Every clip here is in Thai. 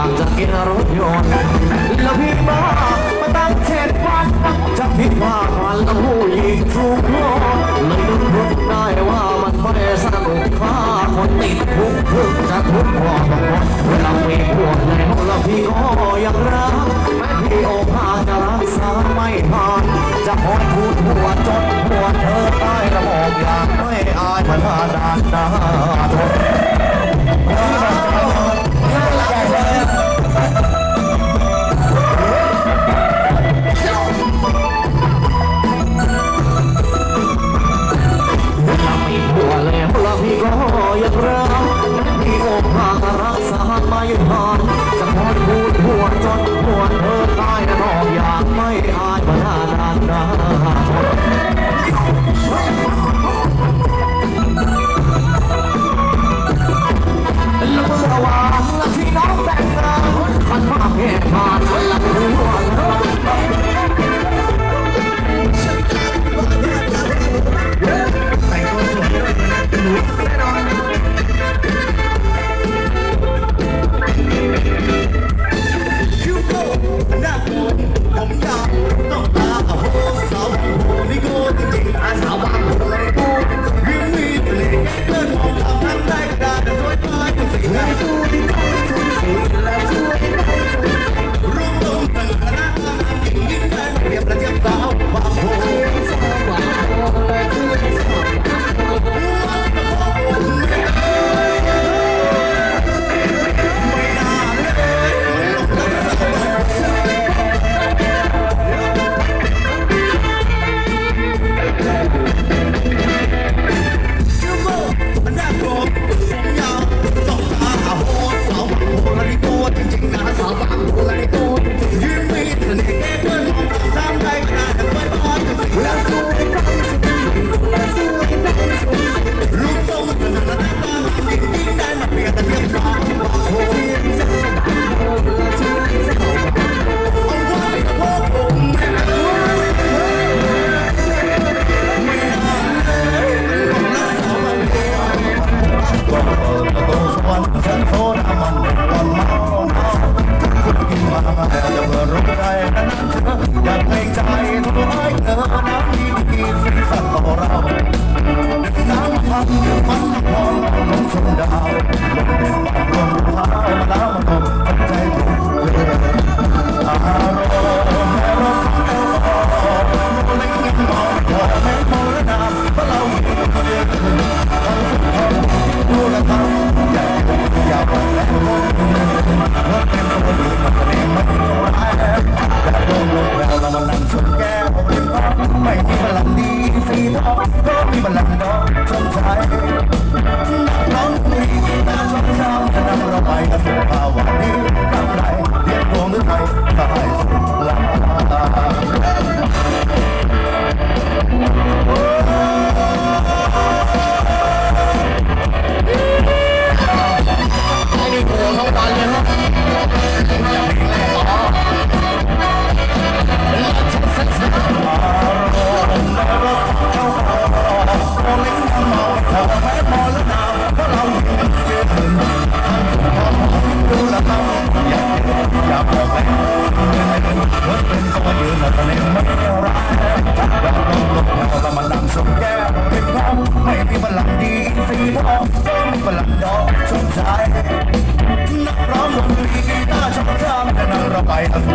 างจากกินรถยนต์แล้วพี่มามาตั้งเจ็ดวันจากพี่บ้าพานแล้วหูยงทุกคนเลยไม่รู้ได้ว่ามันไม่สนุกค่าคนติดคุกพึ่งจากคุกพอบอกว่าเวลาม่พวดแล้วแล้วพี่ก็ยังรักแม้พี่โอภาจะรักษาไม่ทันจะคอยพูดหัวจนหัวเธอใต้ระบอกอย่างไม่อายมันผ่าดานาทน I have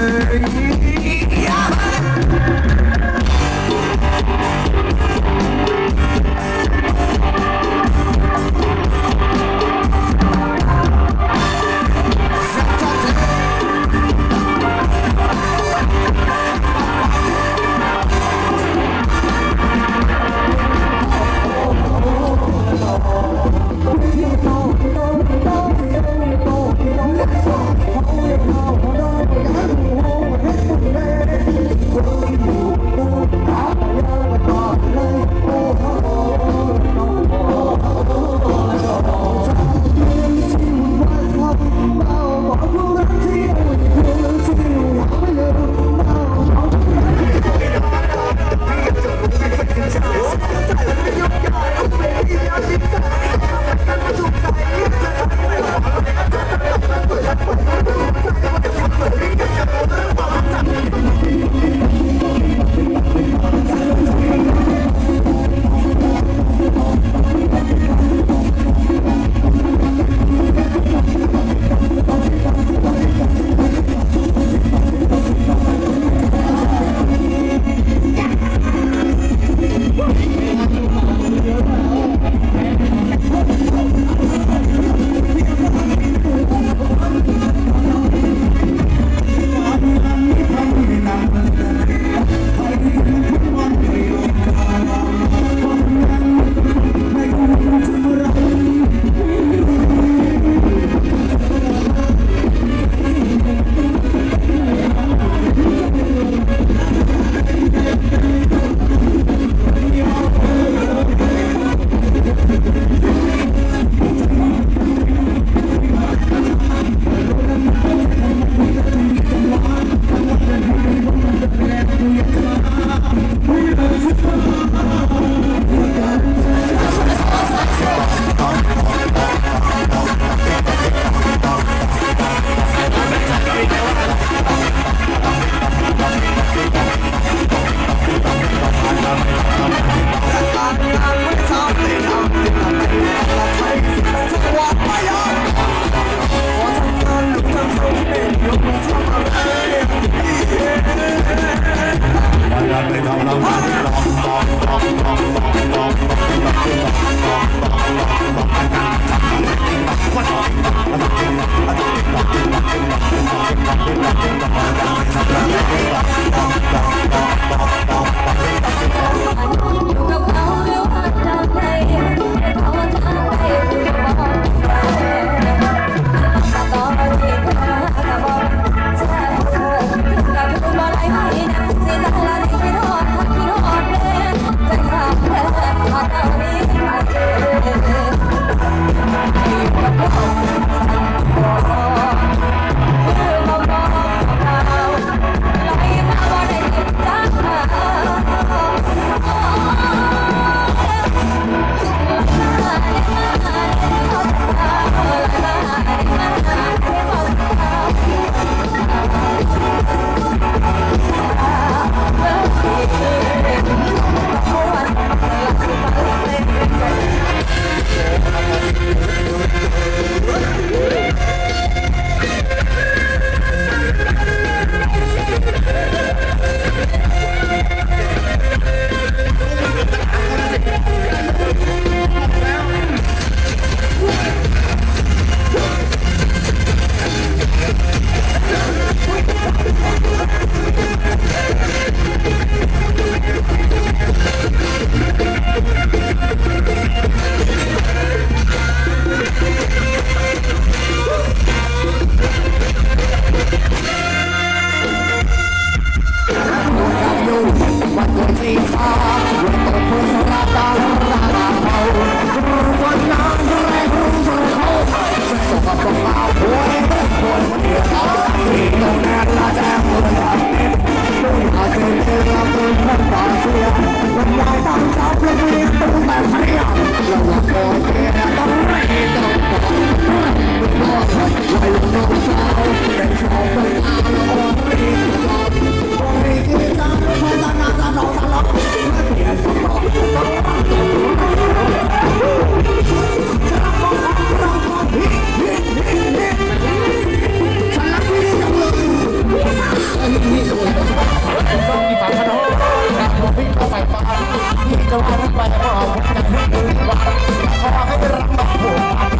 Hey จะว่าไปก็เอาผมจะนึกว่าขอให้รักมาโผล่